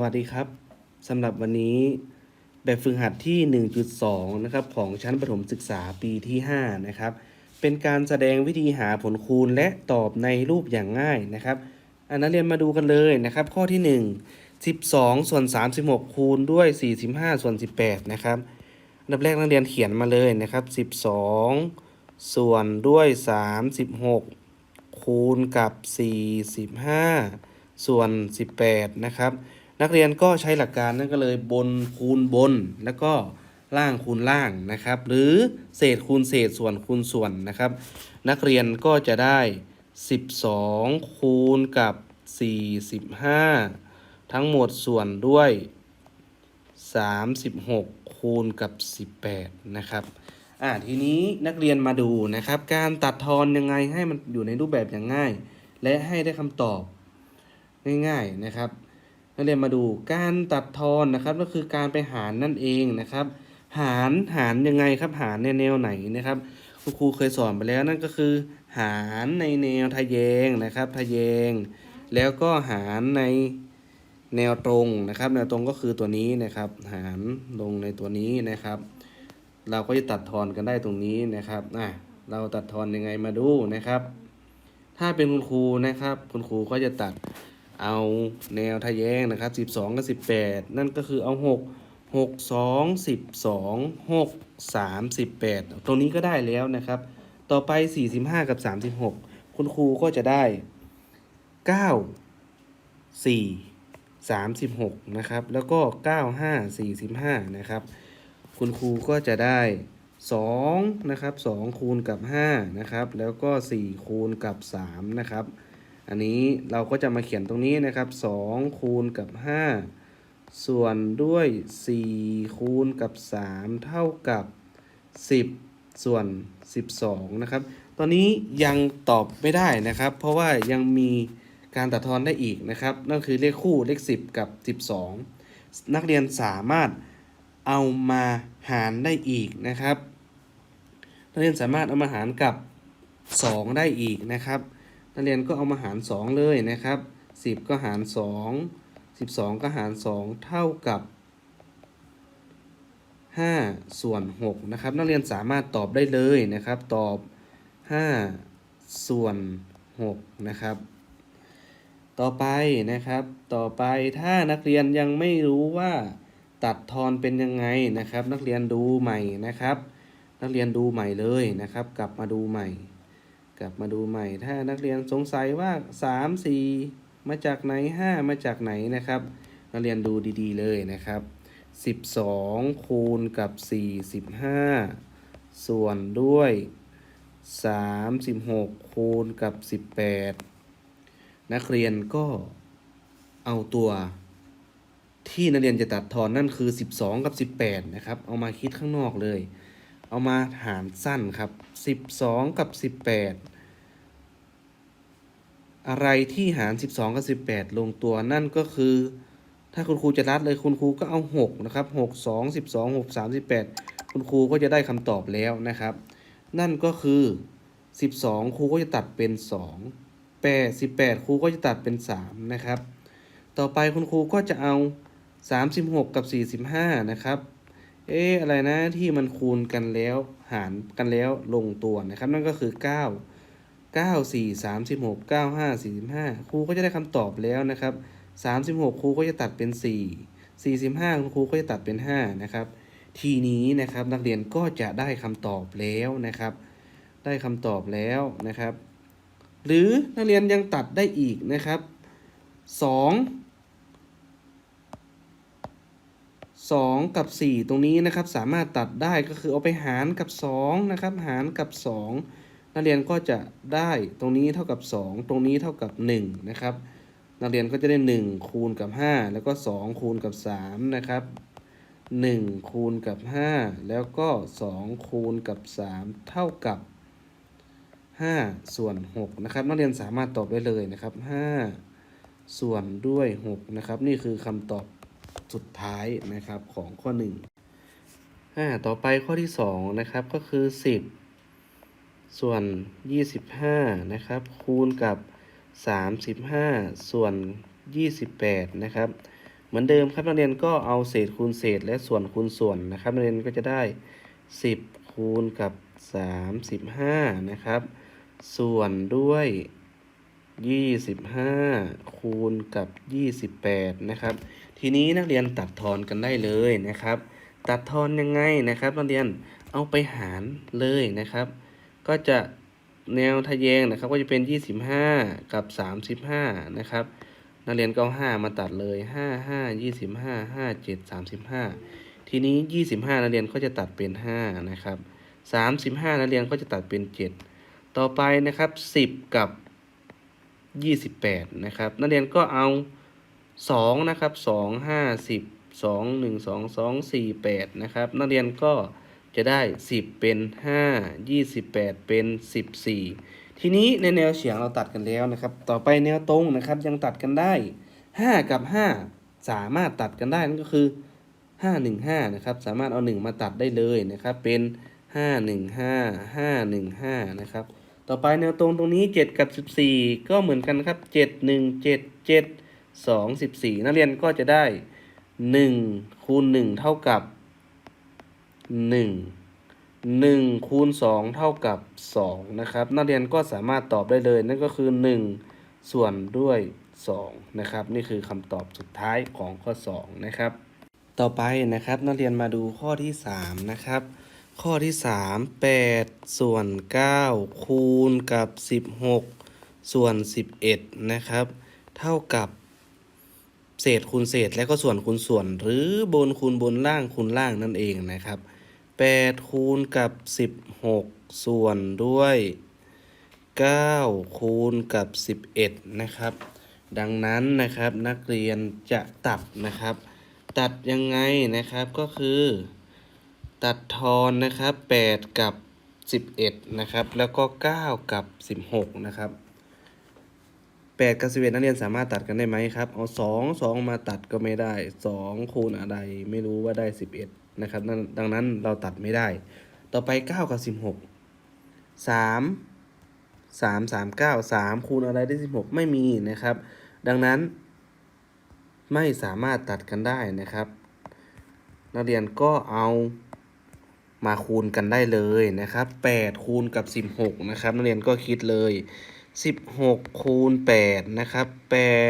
วัสดีครับสำหรับวันนี้แบบฝึกหัดที่ 1.2 นะครับ ของชั้นประถมศึกษาปีที่ 5 นะครับ เป็นการแสดงวิธีหาผลคูณและตอบในรูปอย่างง่ายนะครับ อันนั้นเรียนมาดูกันเลยนะครับ ข้อที่ 1 12 ส่วน 36 คูณด้วย 45 ส่วน 18 นะครับอันดับแรกนักเรียนเขียนมาเลยนะครับ 12 ส่วนด้วย 36 คูณกับ 45 ส่วน 18 นะครับ นักเรียนก็ใช้หลักการนั่นก็เลยบนคูณบน แล้วก็ล่างคูณล่างนะครับ หรือเศษคูณเศษส่วนคูณส่วนนะครับ นักเรียนก็จะได้ 12 คูณกับ 45 ทั้งหมดส่วนด้วย 36 คูณกับ 18 นะครับอ่าทีนี้นักเรียนมาดูนะครับ การตัดทอนยังไงให้มันอยู่ในรูปแบบอย่างง่าย และให้ได้คำตอบง่ายๆนะครับ นักเรียนมาดูการตัดทอนนะครับก็คือการไปหารนั่นเองนะครับ หารหารยังไงครับ หารในแนวไหนนะครับคุณครูเคยสอนไปแล้วนั่นก็คือ หารในแนวทะแยงนะครับ ทะแยง แล้วก็หารในแนวตรงนะครับ แนวตรงก็คือตัวนี้นะครับ หารลงในตัวนี้นะครับ เราก็จะตัดทอนกันได้ตรงนี้นะครับอะเราตัดทอนยังไงมาดูนะครับ ถ้าเป็นคุณครูนะครับ คุณครูก็จะตัด เอาแนวทะแยงนะครับ 12 กับ 18 นั่นก็คือเอา 6 6 2 12 6 3 18ตรงนี้ก็ได้แล้วนะครับ ต่อไป 45 กับ 36 คุณครูก็จะได้ 9 4 36 นะครับ แล้วก็ 9 5 45 นะครับ คุณครูก็จะได้ 2 นะครับ 2 คูณกับ 5 นะครับ แล้วก็ 4 คูณกับ 3 นะครับ อันนี้เราก็จะมาเขียนตรงนี้นะครับ2คูณกับ 5 ส่วนด้วย 4 คูณกับ 3 เท่ากับ 10 ส่วน 12 นะครับ ตอนนี้ยังตอบไม่ได้นะครับ เพราะว่ายังมีการตัดทอนได้อีกนะครับ นั่นคือเลขคู่เลข 10 กับ 12 นักเรียนสามารถเอามาหารได้อีกนะครับ นักเรียนสามารถเอามาหารกับ 2 ได้อีกนะครับ นักเรียนก็เอามาหาร 2 เลยนะครับ 10 ก็หาร 2 12 ก็หาร 2 เท่ากับ 5 ส่วน 6 นะครับ นักเรียนสามารถตอบได้เลยนะครับ ตอบ 5 ส่วน 6 นะครับ ต่อไปนะครับ ต่อไปถ้านักเรียนยังไม่รู้ว่าตัดทอนเป็นยังไงนะครับ นักเรียนดูใหม่นะครับ นักเรียนดูใหม่เลยนะครับ กลับมาดูใหม่ กลับมาดูใหม่ถ้านักเรียนสงสัยว่า 3 4 มาจากไหน 5 มาจากไหนนะครับ นักเรียนดูดีๆเลยนะครับ 12 คูณกับ 45 ส่วนด้วย 36 คูณกับ 18 นักเรียนก็เอาตัวที่นักเรียนจะตัดทอนนั่นคือ 12 กับ 18 นะครับ เอามาคิดข้างนอกเลย เอามาหารสั้นครับ 12 กับ 18 อะไรที่หาร 12 กับ 18 ลงตัวนั่นก็คือ ถ้าคุณครูจะรัดเลยคุณครูก็เอา 6 นะครับ 6 2 12 6 3 18 คุณครูก็จะได้คำตอบแล้วนะครับ นั่นก็คือ 12 ครูก็จะตัดเป็น 2 8 18 ครูก็จะตัดเป็น 3 นะครับ ต่อไปคุณครูก็จะเอา 36 กับ 45 นะครับ เอ๊ะอะไรนะที่มันคูณกันแล้วหารกันแล้วลงตัวนะครับ นั่นก็คือ 9 9 4 36 9 5 45ครูก็จะได้คำตอบแล้วนะครับ 36 ครูก็จะตัดเป็น 4 45คุณครูก็จะตัดเป็น 5 นะครับ ทีนี้นะครับนักเรียนก็จะได้คำตอบแล้วนะครับ ได้คำตอบแล้วนะครับ หรือนักเรียนยังตัดได้อีกนะครับ 2 2 กับ 4 ตรงนี้นะครับสามารถตัดได้ก็คือเอาไปหารกับ2นะครับหารกับ 2 นักเรียนก็จะได้ตรงนี้เท่ากับ 2 ตรงนี้เท่ากับ1นะครับนักเรียนก็จะได้ 1 คูณกับ 5 แล้วก็ 2 คูณกับ3นะครับ1คูณกับ 5 แล้วก็ 2 คูณกับ 3 เท่ากับ 5 ส่วน6นะครับนักเรียนสามารถตอบได้เลยนะครับ5ส่วนด้วย6นะครับนี่คือคำตอบ สุดท้ายนะครับของข้อ1อ่าต่อไปข้อที่2นะครับก็คือ 10 ส่วน 25 นะครับ คูณกับ 35 ส่วน 28 นะครับ เหมือนเดิมครับนักเรียนก็เอาเศษคูณเศษและส่วนคูณส่วนนะครับนักเรียนก็จะได้ 10 คูณกับ 35 นะครับ ส่วนด้วย 25 คูณกับ 28 นะครับ ทีนี้นักเรียนตัดทอนกันได้เลยนะครับ ตัดทอนยังไงนะครับ นักเรียนเอาไปหารเลยนะครับ ก็จะแนวทะแยงนะครับ ก็จะเป็น 25 กับ 35 นะครับ นักเรียนก็เอา5มาตัดเลย 5 5 25 5 7 35 ทีนี้ 25 นักเรียนก็จะตัดเป็น 5 นะครับ 35 นักเรียนก็จะตัดเป็น 7 ต่อไปนะครับ 10 กับ 28 นะครับ นักเรียนก็เอา 2นะครับ2 5 10 2 1 2 2 4 8นะครับ นักเรียนก็จะได้10เป็น5 28เป็น14ทีนี้ในแนวเฉียงเราตัดกันแล้วนะครับ ต่อไปแนวตรงนะครับยังตัดกันได้5กับ5สามารถตัดกันได้นั่นก็คือ5 1 5นะครับสามารถเอา1มาตัดได้เลยนะครับเป็น5 1 5 5 1 5นะครับต่อไปแนวตรงตรงนี้7กับ14ก็เหมือนกันครับ 7 1 7 7 2 14นักเรียนก็จะได้1คูณ1เท่ากับ1 1คูณ2เท่ากับ2นะครับ นักเรียนก็สามารถตอบได้เลย นั่นก็คือ1ส่วนด้วย2นะครับ นี่คือคำตอบสุดท้ายของข้อ2นะครับ ต่อไปนะครับนักเรียนมาดูข้อที่3นะครับ ข้อที่3 8ส่วน9คูณกับ16ส่วน11นะครับ เท่ากับ เศษคูณเศษและก็ส่วนคูณส่วน หรือบนคูณบนล่างคูณล่างนั่นเองนะครับ8คูณกับ 16 ส่วนด้วย 9 คูณกับ 11 นะครับ ดังนั้นนะครับนักเรียนจะตัดนะครับ ตัดยังไงนะครับก็คือ ตัดทอนนะครับ 8 กับ 11 นะครับ แล้วก็ 9 กับ 16 นะครับ 8กับ11นักเรียนสามารถตัดกันได้ไหมครับ เอา 2 2 มาตัดก็ไม่ได้ 2 คูณอะไรไม่รู้ว่าได้ 11 นะครับดังนั้นเราตัดไม่ได้ ต่อไป 9 กับ 16 3 3 3 9 3 คูณอะไรได้ 16 ไม่มีนะครับ ดังนั้น ไม่สามารถตัดกันได้นะครับ นักเรียนก็เอามาคูณกันได้เลยนะครับ 8 คูณกับ 16 นะครับ นักเรียนก็คิดเลย 16คูณ8นะครับ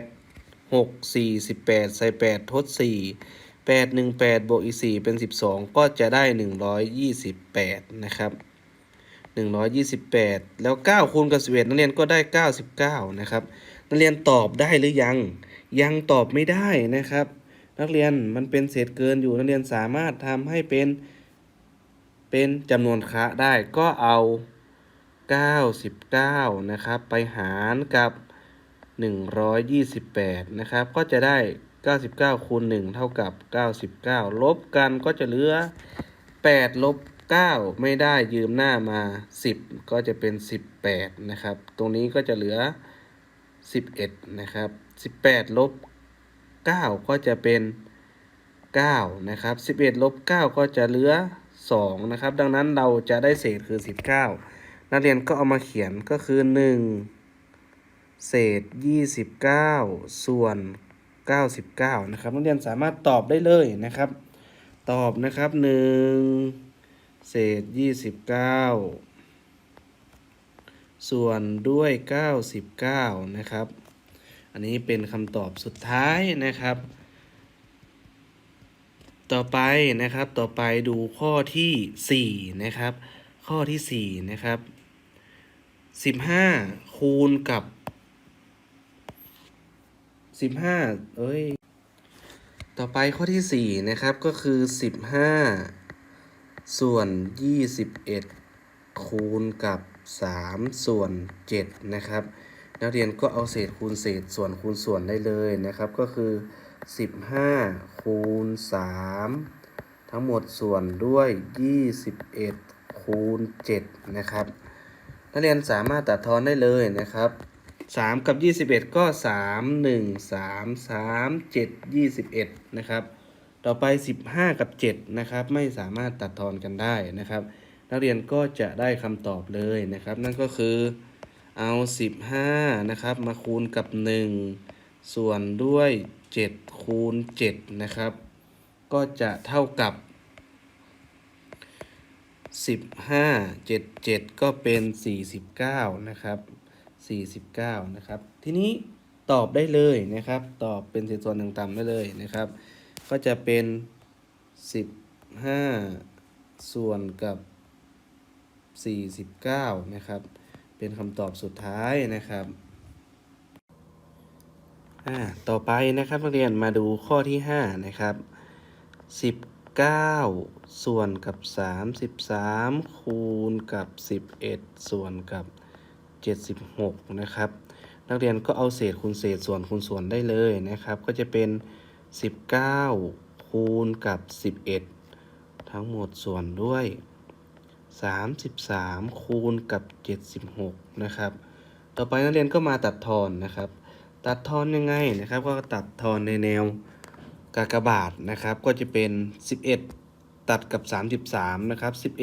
8 6 4 18ใส่8ทด4 8 1 8บวกอีก4เป็น12ก็จะได้128นะครับ128แล้ว9คูณกับ11นักเรียนก็ได้99นะครับนักเรียนตอบได้หรือยัง ยังตอบไม่ได้นะครับ นักเรียนมันเป็นเศษเกินอยู่นักเรียนสามารถทำให้เป็นเป็นจำนวนคะได้ก็เอา 99 นะครับ ไปหารกับ 128 นะครับ ก็จะได้ 99 คูณ 1 เท่ากับ 99 ลบกันก็จะเหลือ 8 ลบ 9 ไม่ได้ยืมหน้ามา 10 ก็จะเป็น 18 นะครับ ตรงนี้ก็จะเหลือ 11 นะครับ 18 ลบ 9 ก็จะเป็น 9 นะครับ 11 ลบ 9 ก็จะเหลือ 2 นะครับ ดังนั้นเราจะได้เศษคือ 19 นักเรียนก็เอามาเขียนก็คือ 1 เศษ 29 ส่วน 99 นะครับ นักเรียนสามารถตอบได้เลยนะครับ ตอบนะครับ 1 เศษ 29 ส่วนด้วย 99 นะครับ อันนี้เป็นคำตอบสุดท้ายนะครับ ต่อไปนะครับต่อไปดูข้อที่ 4 นะครับข้อที่ 4 นะครับ 15คูณกับ15เอ้ย ต่อไปข้อที่4นะครับก็คือ15ส่วน21คูณกับ3ส่วน7นะครับ นักเรียนก็เอาเศษคูณเศษส่วนคูณส่วนได้เลยนะครับ ก็คือ15คูณ3ทั้งหมดส่วนด้วย21คูณ7นะครับ นักเรียนสามารถตัดทอนได้เลยนะครับ 3 กับ 21 ก็ 3 1 3 3 7 21 นะครับ ต่อไป 15 กับ 7 นะครับ ไม่สามารถตัดทอนกันได้นะครับ นักเรียนก็จะได้คำตอบเลยนะครับ นั่นก็คือเอา 15 นะครับ มาคูณกับ 1 ส่วนด้วย 7 คูณ 7 นะครับ ก็จะเท่ากับ 15 7 7ก็เป็น49นะครับ49นะครับ ทีนี้ตอบได้เลยนะครับ ตอบเป็นเศษส่วนต่างๆได้เลยนะครับ ก็จะเป็น15ส่วนกับ49นะครับ เป็นคำตอบสุดท้ายนะครับอ่าต่อไปนะครับนักเรียนมาดูข้อที่5นะครับ 9 ส่วนกับ 33 คูณกับ 11 ส่วนกับ 76 นะครับ นักเรียนก็เอาเศษคูณเศษส่วนคูณส่วนได้เลยนะครับ ก็จะเป็น 19 คูณกับ 11 ทั้งหมดส่วนด้วย 33 คูณกับ 76 นะครับ ต่อไปนักเรียนก็มาตัดทอนนะครับ ตัดทอนยังไงนะครับ ก็ตัดทอนในแนว กากบาทนะครับ ก็จะเป็น 11 ตัดกับ 33 นะครับ 11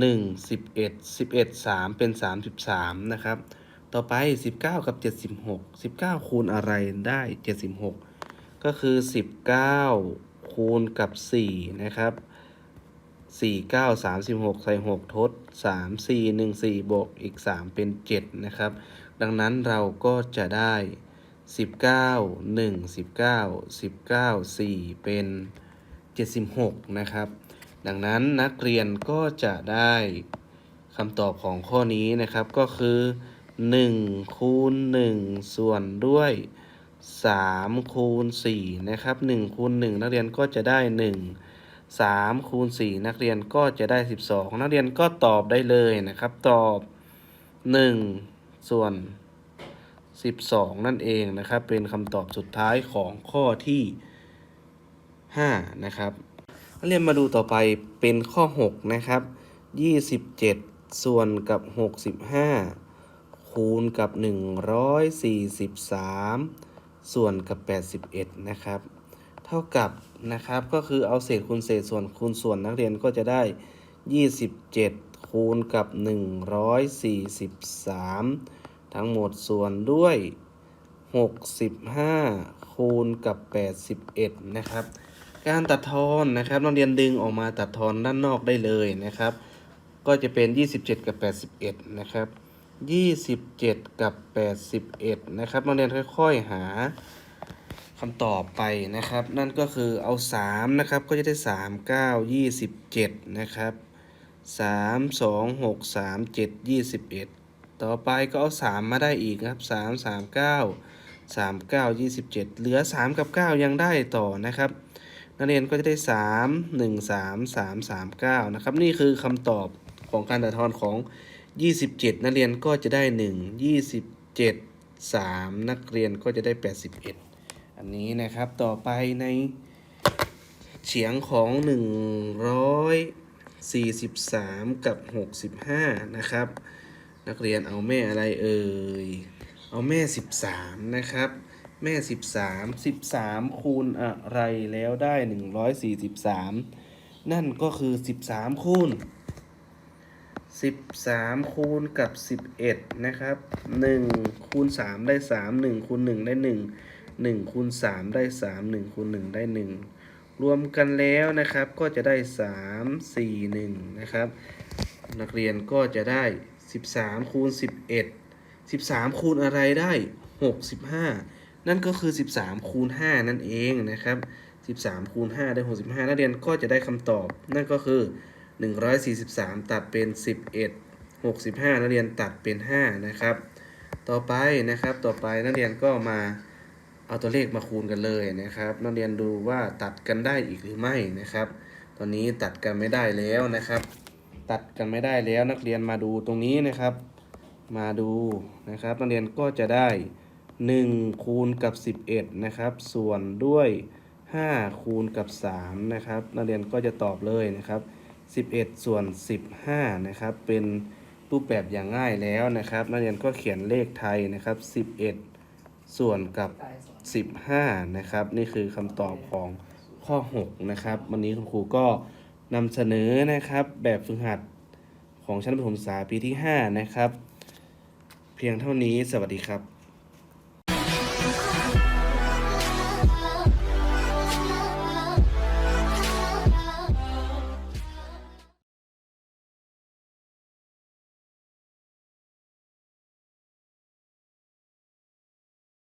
1 11 11 3 เป็น 33 นะครับ ต่อไป 19 กับ 76 19 คูณอะไรได้ 76 ก็คือ 19 คูณกับ 4 นะครับสี่เก้าสามสิบหกใส่หกทดสามสี่หนึ่งสี่บวกอีกสามเป็นเจ็ดนะครับ ดังนั้นเราก็จะได้ สิบเก้าหนึ่งสิบเก้าสิบเก้าสี่เป็นเจ็ดสิบหกนะครับ ดังนั้นนักเรียนก็จะได้คำตอบของข้อนี้นะครับก็คือหนึ่งคูณหนึ่งส่วนด้วยสามคูณสี่นะครับหนึ่งคูณหนึ่งนักเรียนก็จะได้หนึ่งสามคูณสี่นักเรียนก็จะได้สิบสองนักเรียนก็ตอบได้เลยนะครับ ตอบหนึ่งส่วน สิบสองนั่นเองนะครับ เป็นคำตอบสุดท้ายของข้อที่ห้านะครับนักเรียนมาดูต่อไปเป็นข้อหกนะครับยี่สิบเจ็ดส่วนกับหกสิบห้าคูณกับหนึ่งร้อยสี่สิบสามส่วนกับแปดสิบเอ็ดนะครับ เท่ากับนะครับก็คือเอาเศษคูณเศษส่วนคูณส่วนนักเรียนก็จะได้ 27 คูณกับ 143 ทั้งหมดส่วนด้วย 65 คูณกับ 81 นะครับ การตัดทอนนะครับนักเรียนดึงออกมาตัดทอนด้านนอกได้เลยนะครับ ก็จะเป็น 27 กับ 81 นะครับ 27 กับ 81 นะครับนักเรียนค่อยๆหาคำตอบไปนะครับ นั่นก็คือเอา 3 นะครับ ก็จะได้ 3 9 27 นะครับ 3 2 6 3 7 21 ต่อไปก็เอา 3 มาได้อีกครับ 3 3 9 3 9 27 เหลือ 3 กับ 9 ยังได้ต่อนะครับ นักเรียนก็จะได้ 3 1 3 3 3 9 นะครับ นี่คือคำตอบของการตัดทอนของ 27 นักเรียนก็จะได้ 1 27 3 นักเรียนก็จะได้ 81 อันนี้นะครับต่อไปในเฉียงของ 143 กับ 65 นะครับ นักเรียนเอาแม่อะไรเอ่ย เอาแม่13นะครับ แม่13 13คูณอะไรแล้วได้143นั่นก็คือ13คูณ13คูณกับ11นะครับ1คูณ3ได้3 1คูณ1ได้1 1คูณ3ได้3 1คูณ1ได้1รวมกันแล้วนะครับก็จะได้3 4 1นะครับ นักเรียนก็จะได้ 13 คูณ 11 13 คูณอะไรได้ 65 นั่นก็คือ 13 คูณ 5 นั่นเองนะครับ 13 คูณ 5 ได้ 65 นักเรียนก็จะได้คำตอบ นั่นก็คือ 143 ตัดเป็น 11 65 นักเรียนตัดเป็น 5 นะครับ ต่อไปนะครับ ต่อไปนักเรียนก็มาเอาตัวเลขมาคูณกันเลยนะครับ นักเรียนดูว่าตัดกันได้อีกหรือไม่นะครับ ตอนนี้ตัดกันไม่ได้แล้วนะครับ ตัดกันไม่ได้แล้วนักเรียนมาดูตรงนี้นะครับ มาดูนะครับนักเรียนก็จะได้1คูณกับ11นะครับส่วนด้วย5คูณกับ3นะครับนักเรียนก็จะตอบเลยนะครับ11 ส่วน 15นะครับเป็นรูปแบบอย่างง่ายแล้วนะครับนักเรียนก็เขียนเลขไทยนะครับ 11 ส่วนกับ 15นะครับนี่คือคำตอบของข้อ 6 นะครับ วันนี้คุณครูก็ นำเสนอนะครับแบบฝึกหัดของชั้นประถมศึกษาปีที่ 5 นะครับ เพียงเท่านี้สวัสดีครับ